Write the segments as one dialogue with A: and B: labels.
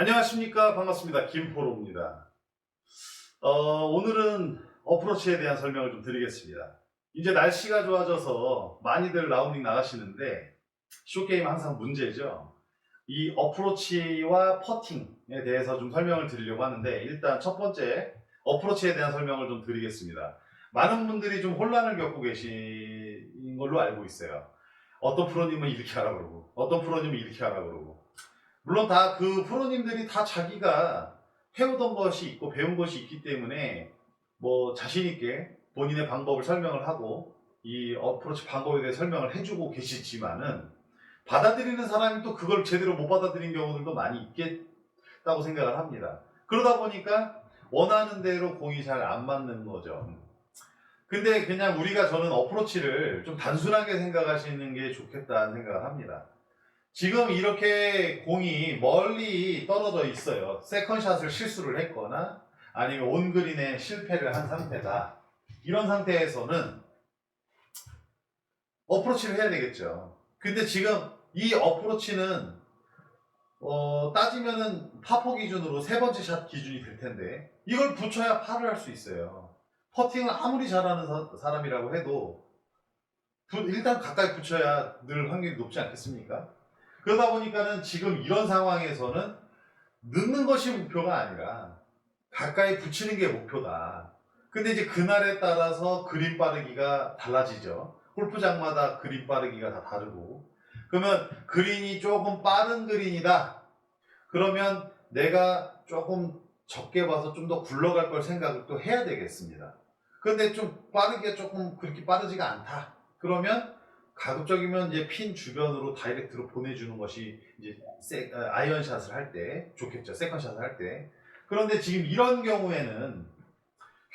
A: 안녕하십니까. 반갑습니다. 김포로입니다. 어, 오늘은 어프로치에 대한 설명을 좀 드리겠습니다. 이제 날씨가 좋아져서 많이들 라운딩 나가시는데 쇼게임 항상 문제죠. 이 어프로치와 퍼팅에 대해서 좀 설명을 드리려고 하는데 일단 첫 번째 어프로치에 대한 설명을 좀 드리겠습니다. 많은 분들이 좀 혼란을 겪고 계신 걸로 알고 있어요. 어떤 프로님은 이렇게 하라 그러고 어떤 프로님은 이렇게 하라 그러고 물론 다 그 프로님들이 다 자기가 해오던 것이 있고 배운 것이 있기 때문에 뭐 자신 있게 본인의 방법을 설명을 하고 이 어프로치 방법에 대해 설명을 해주고 계시지만은 받아들이는 사람이 또 그걸 제대로 못 받아들인 경우들도 많이 있겠다고 생각을 합니다. 그러다 보니까 원하는 대로 공이 잘 안 맞는 거죠. 근데 그냥 우리가 저는 어프로치를 좀 단순하게 생각하시는 게 좋겠다는 생각을 합니다. 지금 이렇게 공이 멀리 떨어져 있어요. 세컨샷을 실수를 했거나 아니면 온그린에 실패를 한 상태다. 이런 상태에서는 어프로치를 해야 되겠죠. 근데 지금 이 어프로치는 어, 따지면은 파포 기준으로 세 번째 샷 기준이 될 텐데 이걸 붙여야 파를 할 수 있어요. 퍼팅을 아무리 잘하는 사, 사람이라고 해도 부- 일단 가까이 붙여야 늘 확률이 높지 않겠습니까? 그러다 보니까는 지금 이런 상황에서는 넣는 것이 목표가 아니라 가까이 붙이는 게 목표다. 근데 이제 그날에 따라서 그림 빠르기가 달라지죠. 골프장마다 그림 빠르기가 다 다르고. 그러면 그린이 조금 빠른 그린이다. 그러면 내가 조금 적게 봐서 좀 더 굴러갈 걸 생각을 또 해야 되겠습니다. 근데 좀 빠르게 조금 그렇게 빠르지가 않다. 그러면 가급적이면 이제 핀 주변으로 다이렉트로 보내주는 것이 이제 세- 어, 아이언샷을 할 때 좋겠죠. 세컨샷을 할 때. 그런데 지금 이런 경우에는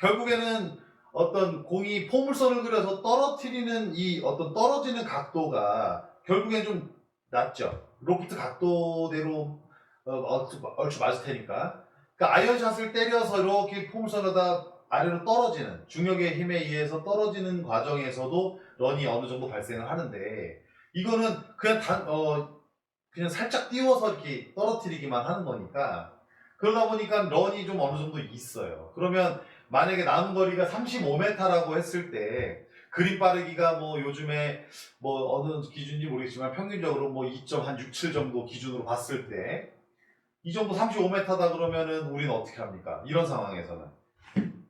A: 결국에는 어떤 공이 포물선을 그려서 떨어뜨리는 이 어떤 떨어지는 각도가 결국엔 좀 낮죠. 로프트 각도대로 어, 얼추, 얼추 맞을 테니까. 그러니까 아이언샷을 때려서 이렇게 포물선에다 아래로 떨어지는 중력의 힘에 의해서 떨어지는 과정에서도 런이 어느 정도 발생을 하는데 이거는 그냥 단, 어, 그냥 살짝 띄워서 이렇게 떨어뜨리기만 하는 거니까 그러다 보니까 런이 좀 어느 정도 있어요. 그러면 만약에 남은 거리가 35m라고 했을 때 그림 빠르기가 뭐 요즘에 뭐 어느 기준인지 모르겠지만 평균적으로 뭐 2.67 정도 기준으로 봤을 때 이 정도 35m다 그러면은 우리는 어떻게 합니까? 이런 상황에서는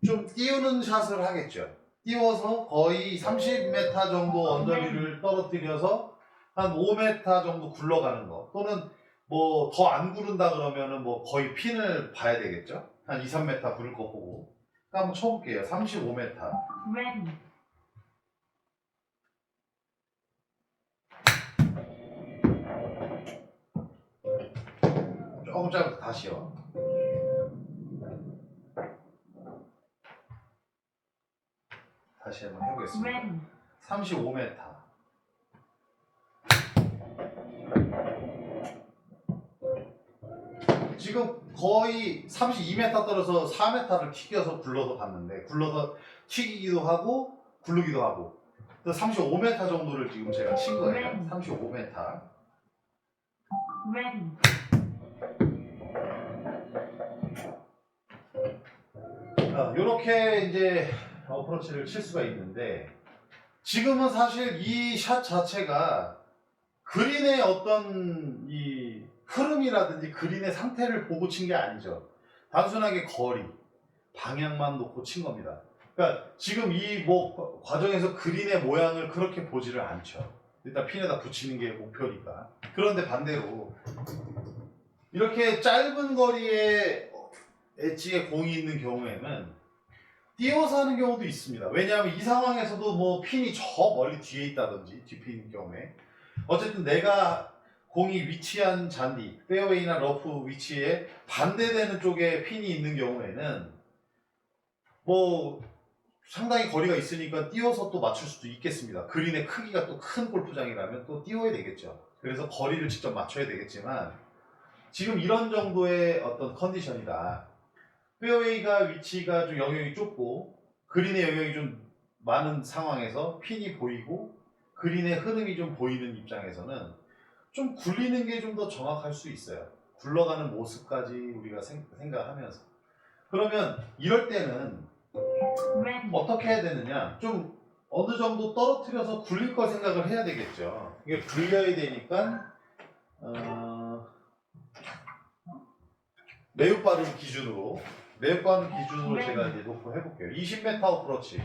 A: 좀 띄우는 샷을 하겠죠. 띄워서 거의 30m 정도 언저리를 떨어뜨려서 한 5m 정도 굴러가는 거 또는 뭐 더 안 구른다 그러면은 뭐 거의 핀을 봐야 되겠죠. 한 2, 3m 구를 거 보고 그러니까 한번 쳐볼게요. 35m.
B: ready,
A: 조금 짧아서 다시요. 다시 한번 해보겠습니다.
B: ready,
A: 35m. 지금 거의 32m 떨어서 4m를 튀겨서 굴러서 갔는데 굴러서 튀기기도 하고 굴르기도 하고 35m 정도를 지금 제가 친 거예요. 35m.
B: ready,
A: 이렇게 이제 어프로치를 칠 수가 있는데 지금은 사실 이 샷 자체가 그린의 어떤 이 흐름이라든지 그린의 상태를 보고 친 게 아니죠. 단순하게 거리, 방향만 놓고 친 겁니다. 그러니까 지금 이 뭐 과정에서 그린의 모양을 그렇게 보지를 않죠. 일단 핀에다 붙이는 게 목표니까. 그런데 반대로 이렇게 짧은 거리에 엣지에 공이 있는 경우에는 띄워서 하는 경우도 있습니다. 왜냐하면 이 상황에서도 뭐 핀이 저 멀리 뒤에 있다든지 뒤핀 경우에 어쨌든 내가 공이 위치한 잔디, 페어웨이나 러프 위치에 반대되는 쪽에 핀이 있는 경우에는 뭐 상당히 거리가 있으니까 띄워서 또 맞출 수도 있겠습니다. 그린의 크기가 또 큰 골프장이라면 또 띄워야 되겠죠. 그래서 거리를 직접 맞춰야 되겠지만 지금 이런 정도의 어떤 컨디션이다. 페어웨이가 위치가 좀 영역이 좁고 그린의 영역이 좀 많은 상황에서 핀이 보이고 그린의 흐름이 좀 보이는 입장에서는 좀 굴리는 게 좀 더 정확할 수 있어요. 굴러가는 모습까지 우리가 생, 생각하면서. 그러면 이럴 때는 어떻게 해야 되느냐? 좀 어느 정도 떨어뜨려서 굴릴 걸 생각을 해야 되겠죠. 이게 굴려야 되니까 어, 매우 빠른 기준으로 빠른 기준으로 제가 이제 놓고 해볼게요. 20m 어프로치.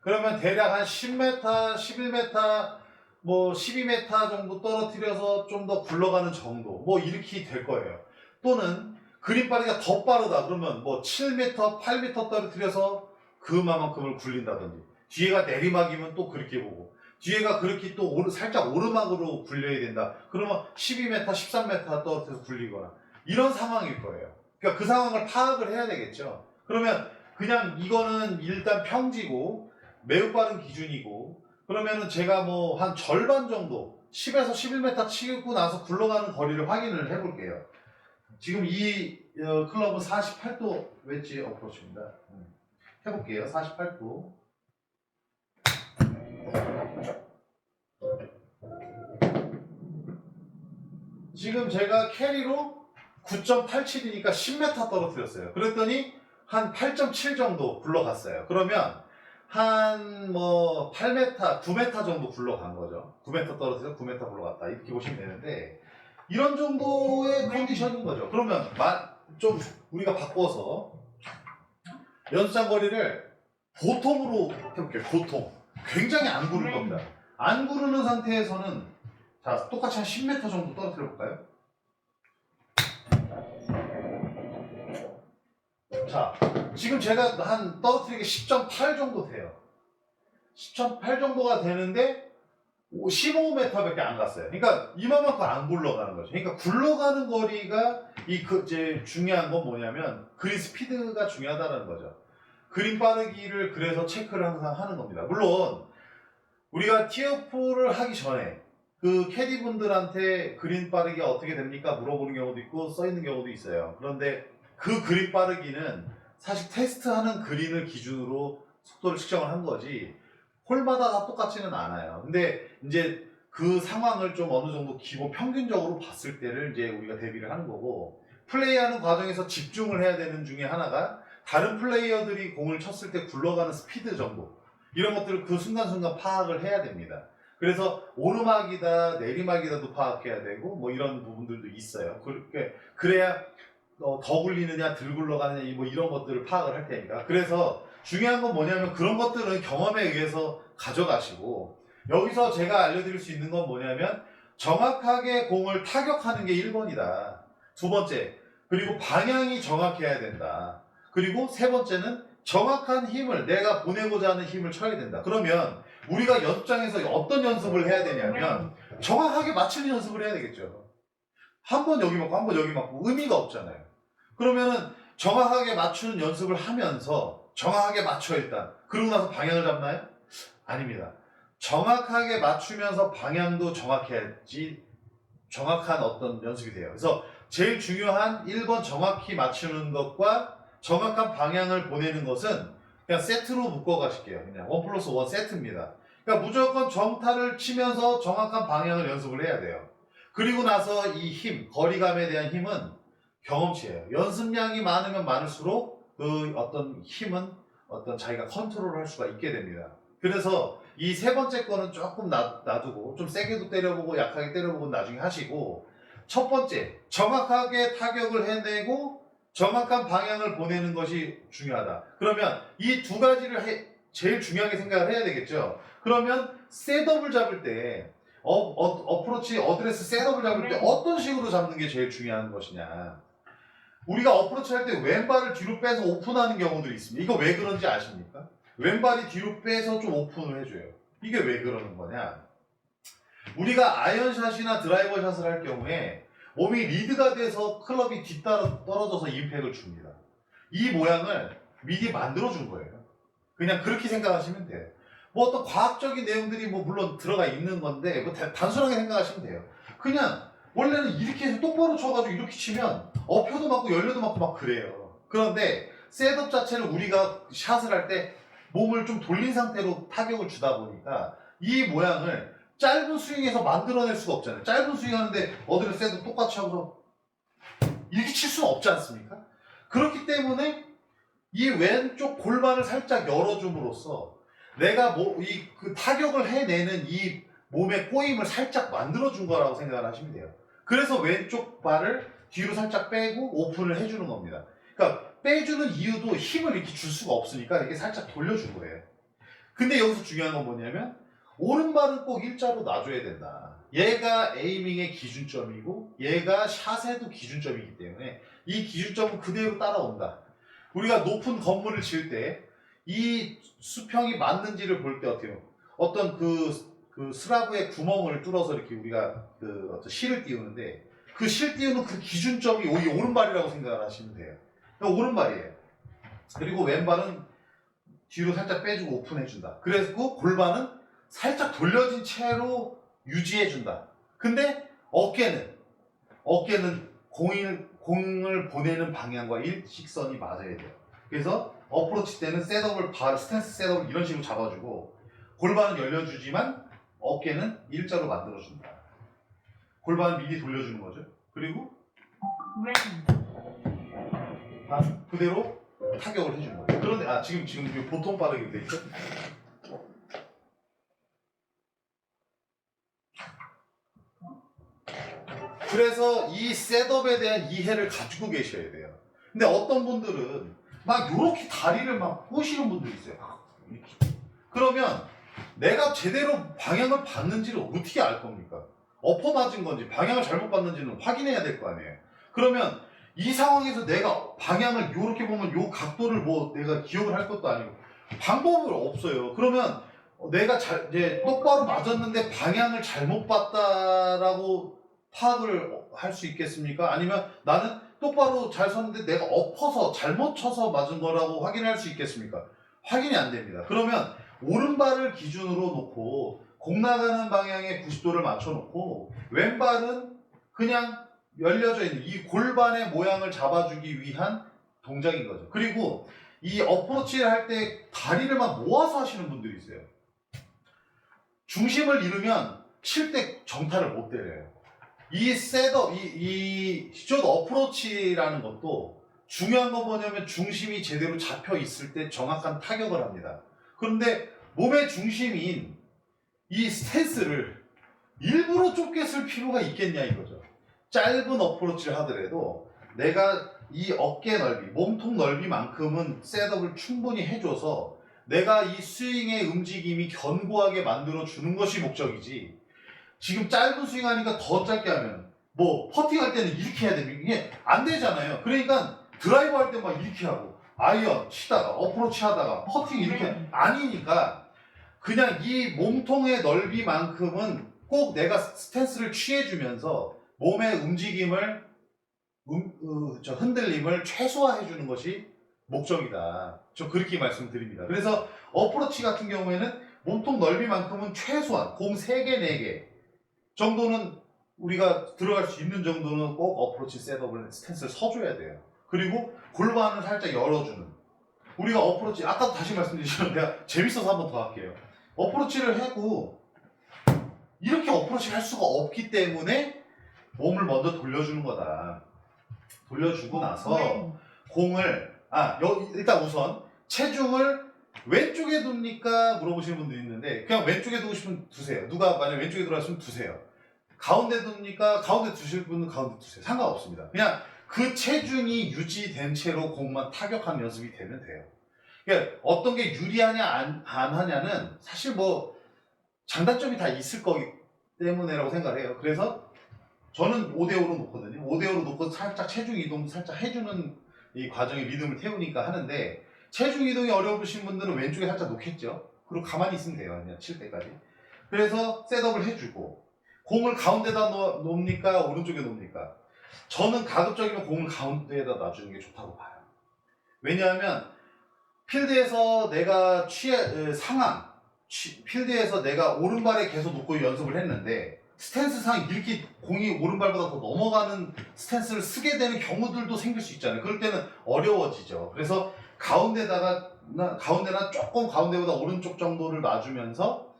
A: 그러면 대략 한 10m 11m 뭐 12m 정도 떨어뜨려서 좀 더 굴러가는 정도. 뭐 이렇게 될 거예요. 또는 그림 빠르기가 더 빠르다. 그러면 뭐 7m 8m 떨어뜨려서 그만큼을 굴린다든지. 뒤에가 내리막이면 또 그렇게 보고. 뒤에가 그렇게 또 오르, 살짝 오르막으로 굴려야 된다. 그러면 12m 13m 떨어뜨려서 굴리거나. 이런 상황일 거예요 그러니까 그 상황을 파악을 해야 되겠죠 그러면 그냥 이거는 일단 평지고 매우 빠른 기준이고 그러면은 제가 뭐 한 절반 정도 10에서 11m 치고 나서 굴러가는 거리를 확인을 해볼게요 지금 이 어, 클럽은 48도 웨지 어프로치입니다 음. 해볼게요. 48도. 지금 제가 캐리로 9.87이니까 10m 떨어뜨렸어요. 그랬더니 한 8.7 정도 굴러갔어요. 그러면 한 뭐 8m, 9m 정도 굴러간 거죠. 9m 떨어뜨려 9m 굴러갔다. 이렇게 보시면 되는데 이런 정도의 컨디션인 거죠. 그러면 마- 좀 우리가 바꿔서 연수장 거리를 보통으로 해볼게요. 보통. 굉장히 안 구를 겁니다. 안 구르는 상태에서는 자 똑같이 한 10m 정도 떨어뜨려 볼까요? 자 지금 제가 한 떨어뜨리기 10.8 정도 돼요. 10.8 정도가 되는데 15m밖에 안 갔어요. 그러니까 이만큼 안 굴러가는 거죠. 그러니까 굴러가는 거리가 이 그 이제 중요한 건 뭐냐면 그린 스피드가 중요하다는 거죠. 그린 빠르기를 그래서 체크를 항상 하는 겁니다. 물론 우리가 티어포를 하기 전에 그 캐디분들한테 그린 빠르기 어떻게 됩니까 물어보는 경우도 있고 써 있는 경우도 있어요. 그런데 그 그린 빠르기는 사실 테스트하는 그린을 기준으로 속도를 측정을 한 거지 홀마다 다 똑같지는 않아요. 근데 이제 그 상황을 좀 어느 정도 기본 평균적으로 봤을 때를 이제 우리가 대비를 하는 거고 플레이하는 과정에서 집중을 해야 되는 중에 하나가 다른 플레이어들이 공을 쳤을 때 굴러가는 스피드 정도 이런 것들을 그 순간순간 파악을 해야 됩니다. 그래서 오르막이다 내리막이다도 파악해야 되고 뭐 이런 부분들도 있어요. 그렇게 그래야 어, 더 굴리느냐 덜 굴러가느냐 뭐 이런 것들을 파악을 할 테니까. 그래서 중요한 건 뭐냐면 그런 것들은 경험에 의해서 가져가시고 여기서 제가 알려드릴 수 있는 건 뭐냐면 정확하게 공을 타격하는 게 1번이다. 두 번째, 그리고 방향이 정확해야 된다. 그리고 세 번째는 정확한 힘을 내가 보내고자 하는 힘을 쳐야 된다. 그러면 우리가 연습장에서 어떤 연습을 해야 되냐면 정확하게 맞추는 연습을 해야 되겠죠. 한 번 여기 맞고 한 번 여기 맞고 의미가 없잖아요. 그러면은 정확하게 맞추는 연습을 하면서 정확하게 맞춰 일단. 그러고 나서 방향을 잡나요? 아닙니다. 정확하게 맞추면서 방향도 정확해야지 정확한 어떤 연습이 돼요. 그래서 제일 중요한 1번 정확히 맞추는 것과 정확한 방향을 보내는 것은 그냥 세트로 묶어 가실게요. 그냥 원 플러스 원 세트입니다. 그러니까 무조건 정타를 치면서 정확한 방향을 연습을 해야 돼요. 그리고 나서 이 힘, 거리감에 대한 힘은 경험치예요. 연습량이 많으면 많을수록 그 어떤 힘은 어떤 자기가 컨트롤을 할 수가 있게 됩니다. 그래서 이 세 번째 거는 조금 놔, 놔두고 좀 세게도 때려보고 약하게 때려보고 나중에 하시고 첫 번째 정확하게 타격을 해내고 정확한 방향을 보내는 것이 중요하다. 그러면 이 두 가지를 해- 제일 중요하게 생각을 해야 되겠죠. 그러면 셋업을 잡을 때 어, 어, 프로치 어드레스 셋업을 잡을 때
B: 네.
A: 어떤 식으로 잡는 게 제일 중요한 것이냐. 우리가 어프로치 할 때 왼발을 뒤로 빼서 오픈하는 경우들이 있습니다. 이거 왜 그런지 아십니까? 왼발이 뒤로 빼서 좀 오픈을 해줘요. 이게 왜 그러는 거냐? 우리가 아이언샷이나 드라이버 샷을 할 경우에 몸이 리드가 돼서 클럽이 뒤따라 떨어져서 임팩을 줍니다. 이 모양을 미리 만들어준 거예요. 그냥 그렇게 생각하시면 돼요. 뭐 어떤 과학적인 내용들이 뭐 물론 들어가 있는 건데 뭐 다- 단순하게 생각하시면 돼요. 그냥 원래는 이렇게 해서 똑바로 쳐가지고 이렇게 치면 업혀도 맞고 열려도 맞고 막 그래요. 그런데 셋업 자체를 우리가 샷을 할 때 몸을 좀 돌린 상태로 타격을 주다 보니까 이 모양을 짧은 스윙에서 만들어낼 수가 없잖아요. 짧은 스윙 하는데 어디를 셋업 똑같이 하고서 이렇게 칠 수는 없지 않습니까? 그렇기 때문에 이 왼쪽 골반을 살짝 열어줌으로써 내가 뭐 이 그 타격을 해내는 이 몸의 꼬임을 살짝 만들어준 거라고 생각을 하시면 돼요. 그래서 왼쪽 발을 뒤로 살짝 빼고 오픈을 해주는 겁니다. 그러니까 빼주는 이유도 힘을 이렇게 줄 수가 없으니까 이렇게 살짝 돌려준 거예요. 근데 여기서 중요한 건 뭐냐면 오른발은 꼭 일자로 놔줘야 된다. 얘가 에이밍의 기준점이고 얘가 샷에도 기준점이기 때문에 이 기준점은 그대로 따라온다. 우리가 높은 건물을 지을 때 이 수평이 맞는지를 볼 때 어때요? 어떤 그, 그 슬라브의 구멍을 뚫어서 이렇게 우리가 그 어떤 실을 띄우는데 그 실 띄우는 그 기준점이 이 오른발이라고 생각을 하시면 돼요. 그러니까 오른발이에요. 그리고 왼발은 뒤로 살짝 빼주고 오픈해준다. 그래서 골반은 살짝 돌려진 채로 유지해준다. 근데 어깨는 어깨는 공을 공을 보내는 방향과 일직선이 맞아야 돼요. 그래서 어프로치 때는 셋업을 바 스탠스 셋업을 이런 식으로 잡아주고 골반은 열려주지만 어깨는 일자로 만들어준다. 골반을 미리 돌려주는 거죠. 그리고 아, 그대로 타격을 해주는 거예요. 그런데 아 지금 지금 보통 빠르게 돼 있죠? 그래서 이 셋업에 대한 이해를 가지고 계셔야 돼요. 근데 어떤 분들은 막 이렇게 다리를 막 꼬시는 분들이 있어요. 막 이렇게. 그러면 내가 제대로 방향을 봤는지를 어떻게 알 겁니까? 엎어 맞은 건지 방향을 잘못 봤는지는 확인해야 될 거 아니에요. 그러면 이 상황에서 내가 방향을 이렇게 보면 요 각도를 뭐 내가 기억을 할 것도 아니고 방법이 없어요. 그러면 내가 잘 이제 똑바로 맞았는데 방향을 잘못 봤다라고 파악을 할 수 있겠습니까? 아니면 나는 똑바로 잘 섰는데 내가 엎어서 잘못 쳐서 맞은 거라고 확인할 수 있겠습니까? 확인이 안 됩니다. 그러면 오른발을 기준으로 놓고 공 나가는 방향에 90도를 맞춰 놓고 왼발은 그냥 열려져 있는 이 골반의 모양을 잡아주기 위한 동작인 거죠. 그리고 이 어프로치를 할 때 다리를 막 모아서 하시는 분들이 있어요. 중심을 잃으면 칠 때 정타를 못 때려요. 이 셋업, 이, 이숏 어프로치라는 것도 중요한 건 뭐냐면 중심이 제대로 잡혀 있을 때 정확한 타격을 합니다. 그런데 몸의 중심인 이 스탠스를 일부러 쓸 필요가 있겠냐 이거죠. 짧은 어프로치를 하더라도 내가 이 어깨 넓이, 몸통 넓이만큼은 셋업을 충분히 해줘서 내가 이 스윙의 움직임이 견고하게 만들어 주는 것이 목적이지. 지금 짧은 스윙 하니까 더 짧게 하면 뭐 퍼팅 할 때는 이렇게 해야 됩니까? 이게 안 되잖아요. 그러니까 드라이브 할 때 막 이렇게 하고 아이언 치다가 어프로치 하다가 퍼팅 이렇게 아니니까 그냥 이 몸통의 넓이만큼은 꼭 내가 스탠스를 취해주면서 몸의 움직임을 음, 어, 저 흔들림을 최소화해 주는 것이 목적이다. 저 그렇게 말씀드립니다. 그래서 어프로치 같은 경우에는 몸통 넓이만큼은 최소한 공 3개, 4개 정도는 우리가 들어갈 수 있는 정도는 꼭 어프로치 셋업을 스탠스를 서줘야 돼요. 그리고 골반을 살짝 열어주는. 우리가 어프로치 아까도 다시 말씀드리지만 내가 재밌어서 한 번 더 할게요. 어프로치를 하고 이렇게 어프로치를 할 수가 없기 때문에 몸을 먼저 돌려주는 거다. 돌려주고 나서 공을 아 여, 일단 우선 체중을 왼쪽에 둡니까 물어보시는 분들이 있는데 그냥 왼쪽에 두고 싶으면 두세요. 누가 만약 왼쪽에 들어왔으면 두세요. 가운데 둡니까 가운데 두실 분은 가운데 두세요. 상관없습니다. 그냥 그 체중이 유지된 채로 공만 타격하는 연습이 되면 돼요. 그러니까 어떤 게 유리하냐 안, 안 하냐는 사실 뭐 장단점이 다 있을 거기 때문에라고 생각을 해요. 그래서 저는 5대5로 놓거든요. 5대5로 놓고 살짝 체중 이동 살짝 해주는 이 과정에 리듬을 태우니까 하는데 체중 이동이 어려우신 분들은 왼쪽에 살짝 놓겠죠. 그리고 가만히 있으면 돼요. 그냥 칠 때까지. 그래서 셋업을 해주고 공을 가운데다 놓, 놓습니까? 오른쪽에 놓습니까? 저는 가급적이면 공을 가운데에다 놔주는 게 좋다고 봐요. 왜냐하면 필드에서 내가 취해 에, 상황 취- 필드에서 내가 오른발에 계속 놓고 연습을 했는데 스탠스상 이렇게 공이 오른발보다 더 넘어가는 스탠스를 쓰게 되는 경우들도 생길 수 있잖아요. 그럴 때는 어려워지죠. 그래서 가운데다가 나- 가운데나 조금 가운데보다 오른쪽 정도를 놔주면서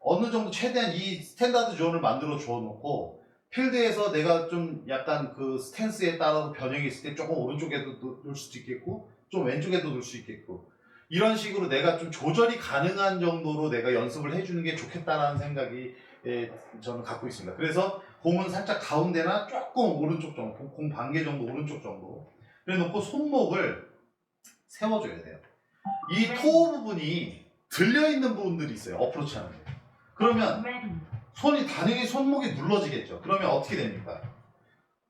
A: 어느 정도 최대한 이 스탠다드 존을 만들어 주어 놓고 필드에서 내가 좀 약간 그 스탠스에 따라서 변형이 있을 때 조금 오른쪽에도 놓- 놓을 수도 있겠고 좀 왼쪽에도 놓을 수 있겠고 이런 식으로 내가 좀 조절이 가능한 정도로 내가 연습을 해주는 게 좋겠다라는 생각이 예, 저는 갖고 있습니다. 그래서 공은 살짝 가운데나 조금 오른쪽 정도, 공 반개 정도 오른쪽 정도 그래 놓고 손목을 세워줘야 돼요. 이 토 부분이 들려 있는 부분들이 있어요. 어프로치 하는데. 그러면 손이 당연히 손목이 눌러지겠죠. 그러면 어떻게 됩니까?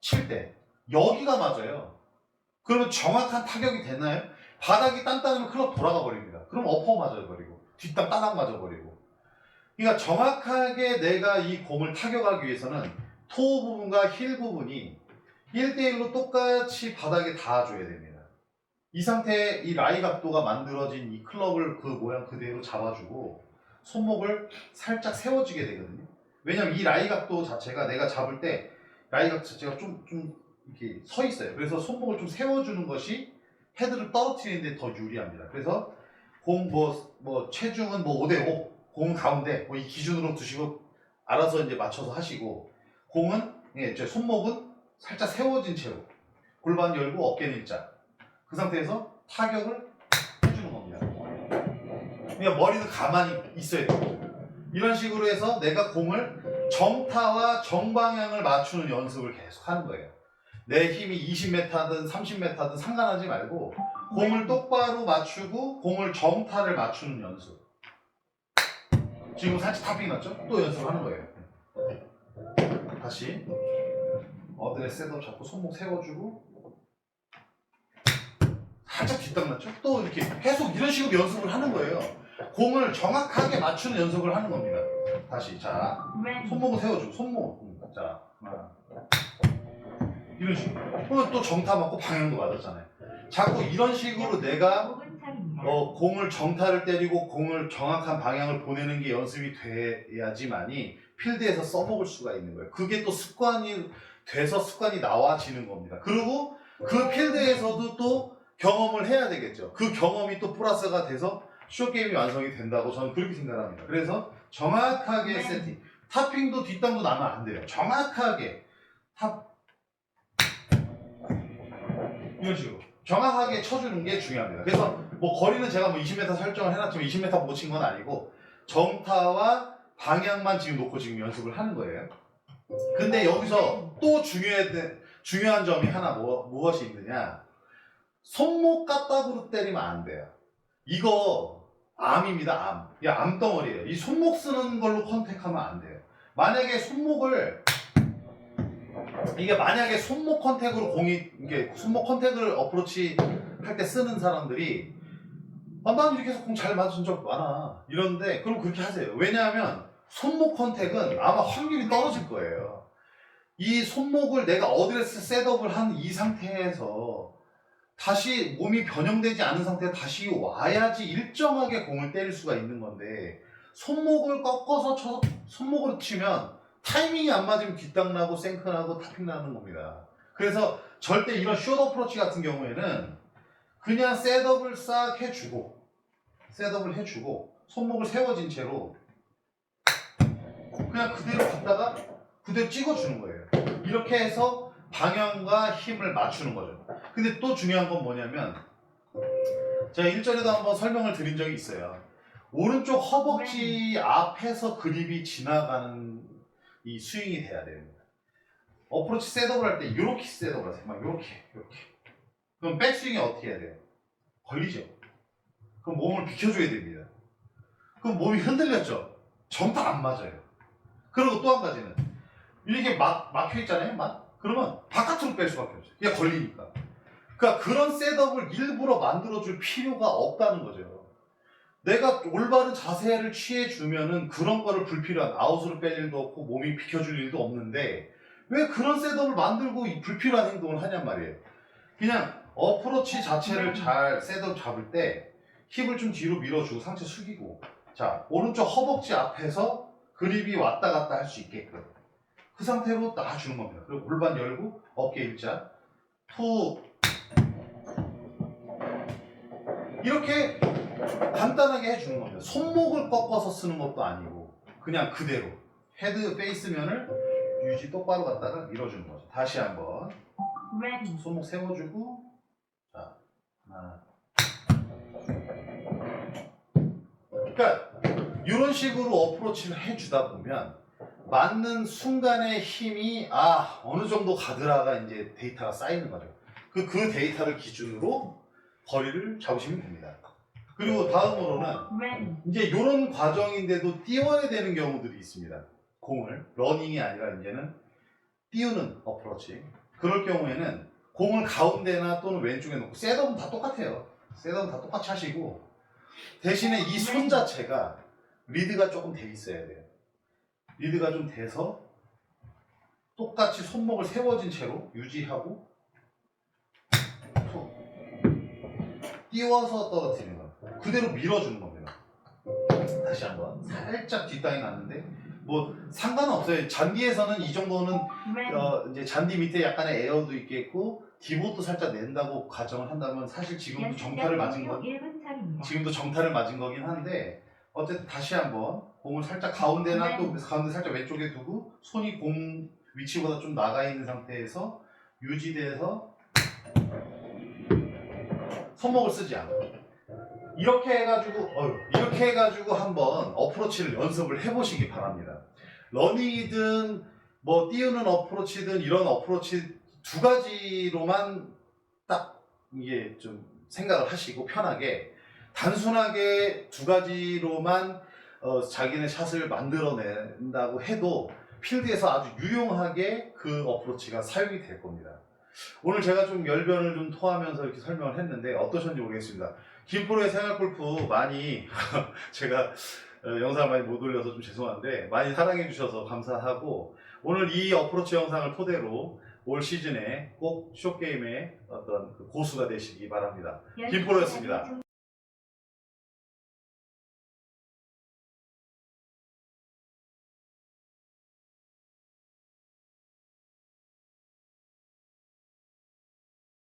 A: 칠 때 여기가 맞아요. 그러면 정확한 타격이 되나요? 바닥이 단단하면 클럽 돌아가 버립니다. 그럼 어퍼 맞아 버리고 뒷땅 따닥 맞아 버리고. 그러니까 정확하게 내가 이 공을 타격하기 위해서는 토 부분과 힐 부분이 1대1로 똑같이 바닥에 닿아줘야 됩니다. 이 상태에 이 라이 각도가 만들어진 이 클럽을 그 모양 그대로 잡아주고 손목을 살짝 세워주게 되거든요. 왜냐면 이 라이 각도 자체가 내가 잡을 때 라이 각도 자체가 좀, 좀 이렇게 서 있어요. 그래서 손목을 좀 세워주는 것이 헤드를 떨어뜨리는데 더 유리합니다. 그래서 공 뭐, 뭐 체중은 뭐 5대5, 공 가운데 뭐 이 기준으로 두시고 알아서 이제 맞춰서 하시고 공은 예, 제 손목은 살짝 세워진 채로 골반 열고 어깨는 일자 그 상태에서 타격을 해주는 겁니다. 그냥 머리는 가만히 있어야 돼요. 이런 식으로 해서 내가 공을 정타와 정방향을 맞추는 연습을 계속 하는 거예요. 내 힘이 20m든 30m든 상관하지 말고 공을 똑바로 맞추고 공을 정타를 맞추는 연습. 지금 살짝 탑핑 났죠? 또 연습하는 거예요. 다시 어드레 셋업 잡고 손목 세워주고 살짝 났죠? 또 이렇게 계속 이런 식으로 연습을 하는 거예요. 공을 정확하게 맞추는 연습을 하는 겁니다. 다시 자 손목을 세워주고 손목 음, 자 하나 이런 식으로 그러면 또 정타 맞고 방향도 맞았잖아요. 자꾸 이런 식으로 내가 어, 공을 정타를 때리고 공을 정확한 방향을 보내는 게 연습이 돼야지만이 필드에서 써먹을 수가 있는 거예요. 그게 또 습관이 돼서 습관이 나와지는 겁니다. 그리고 그 필드에서도 또 경험을 해야 되겠죠. 그 경험이 또 플러스가 돼서 쇼게임이 완성이 된다고 저는 그렇게 생각합니다. 그래서 정확하게
B: 네.
A: 세팅. 탑핑도 뒷땅도 나면 안 돼요. 정확하게 탑 이런 식으로 정확하게 쳐주는 게 중요합니다. 그래서 뭐 거리는 제가 뭐 20m 설정을 해놨지만 20m 못 친 건 아니고 정타와 방향만 지금 놓고 지금 연습을 하는 거예요. 근데 여기서 또 중요해, 중요한 점이 하나 뭐, 무엇이 있느냐. 손목 까딱으로 때리면 안 돼요. 이거 암입니다, 암. 이 암덩어리예요. 이 손목 쓰는 걸로 컨택하면 안 돼요. 만약에 손목을 이게 만약에 손목 컨택으로 공이 이게 손목 컨택을 어프로치 할 때 쓰는 사람들이 아, 난 이렇게 해서 공 잘 맞은 적 많아 이런데 그럼 그렇게 하세요 왜냐하면 손목 컨택은 아마 확률이 떨어질 거예요 이 손목을 내가 어드레스 셋업을 한 이 상태에서 다시 몸이 변형되지 않은 상태에 다시 와야지 일정하게 공을 때릴 수가 있는 건데 손목을 꺾어서 쳐서 손목으로 치면 타이밍이 안 맞으면 뒷땅 나고 생크 나고 타핑 나는 겁니다. 그래서 절대 이런 숏 어프로치 같은 경우에는 그냥 셋업을 싹 해주고 셋업을 해주고 손목을 세워진 채로 그냥 그대로 갔다가 그대로 찍어주는 거예요. 이렇게 해서 방향과 힘을 맞추는 거죠. 근데 또 중요한 건 뭐냐면 제가 일전에도 한번 설명을 드린 적이 있어요. 오른쪽 허벅지 앞에서 그립이 지나가는 이 스윙이 돼야 됩니다. 어프로치 셋업을 할 때 이렇게 셋업을 하세요. 막 이렇게 이렇게. 그럼 백스윙이 어떻게 해야 돼요? 걸리죠. 그럼 몸을 비켜줘야 됩니다. 그럼 몸이 흔들렸죠. 정타 안 맞아요. 그리고 또 한 가지는 이렇게 막 막혀 있잖아요. 막 그러면 바깥으로 뺄 수밖에 없어요. 그냥 걸리니까. 그러니까 그런 셋업을 일부러 만들어줄 필요가 없다는 거죠. 내가 올바른 자세를 취해주면은 그런 거를 불필요한 아웃으로 뺄 일도 없고 몸이 비켜줄 일도 없는데 왜 그런 셋업을 만들고 이 불필요한 행동을 하냔 말이에요. 그냥 어프로치 자체를 잘 셋업 잡을 때 힙을 좀 뒤로 밀어주고 상체 숙이고 자 오른쪽 허벅지 앞에서 그립이 왔다 갔다 할 수 있게끔 그 상태로 놔주는 겁니다. 그리고 골반 열고 어깨 일자 툭 이렇게 간단하게 해주는 겁니다. 손목을 꺾어서 쓰는 것도 아니고 그냥 그대로 헤드 페이스면을 유지 똑바로 갖다가 밀어주는 거죠. 다시 한번 손목 세워주고 자 하나 그러니까 이런 식으로 어프로치를 해주다 보면 맞는 순간의 힘이 아 어느 정도 가드라가 이제 데이터가 쌓이는 거죠. 그, 그 데이터를 기준으로 거리를 잡으시면 됩니다. 그리고 다음으로는 이제 이런 과정인데도 띄워야 되는 경우들이 있습니다. 공을 러닝이 아니라 이제는 띄우는 어프로치. 그럴 경우에는 공을 가운데나 또는 왼쪽에 놓고 셋업은 다 똑같아요. 셋업은 다 똑같이 하시고 대신에 이 손 자체가 리드가 조금 돼 있어야 돼요. 리드가 좀 돼서 똑같이 손목을 세워진 채로 유지하고 손 띄워서 떨어뜨리는 거예요. 그대로 밀어주는 겁니다. 다시 한번 살짝 뒷땅이 났는데 뭐 상관없어요. 잔디에서는 이 정도는 어, 이제 잔디 밑에 약간의 에어도 있겠고 디봇도 살짝 낸다고 가정을 한다면 사실 지금도 정타를 맞은 건
B: 1분 차입니다.
A: 지금도 정타를 맞은 거긴 한데 어쨌든 다시 한번 공을 살짝 가운데나 또 가운데 살짝 왼쪽에 두고 손이 공 위치보다 좀 나가 있는 상태에서 유지돼서 손목을 쓰지 않아. 이렇게 해가지고 어휴, 이렇게 해가지고 한번 어프로치를 연습을 해보시기 바랍니다. 러닝이든 뭐 띄우는 어프로치든 이런 어프로치 두 가지로만 딱 이게 좀 생각을 하시고 편하게 단순하게 두 가지로만 어, 자기네 샷을 만들어낸다고 해도 필드에서 아주 유용하게 그 어프로치가 사용이 될 겁니다. 오늘 제가 좀 열변을 좀 토하면서 이렇게 설명을 했는데 어떠셨는지 모르겠습니다. 김프로의 생활골프 많이 제가 어, 영상을 많이 못 올려서 좀 죄송한데 많이 사랑해 주셔서 감사하고 오늘 이 어프로치 영상을 토대로 올 시즌에 꼭 쇼게임의 어떤 그 고수가 되시기 바랍니다. 김프로였습니다.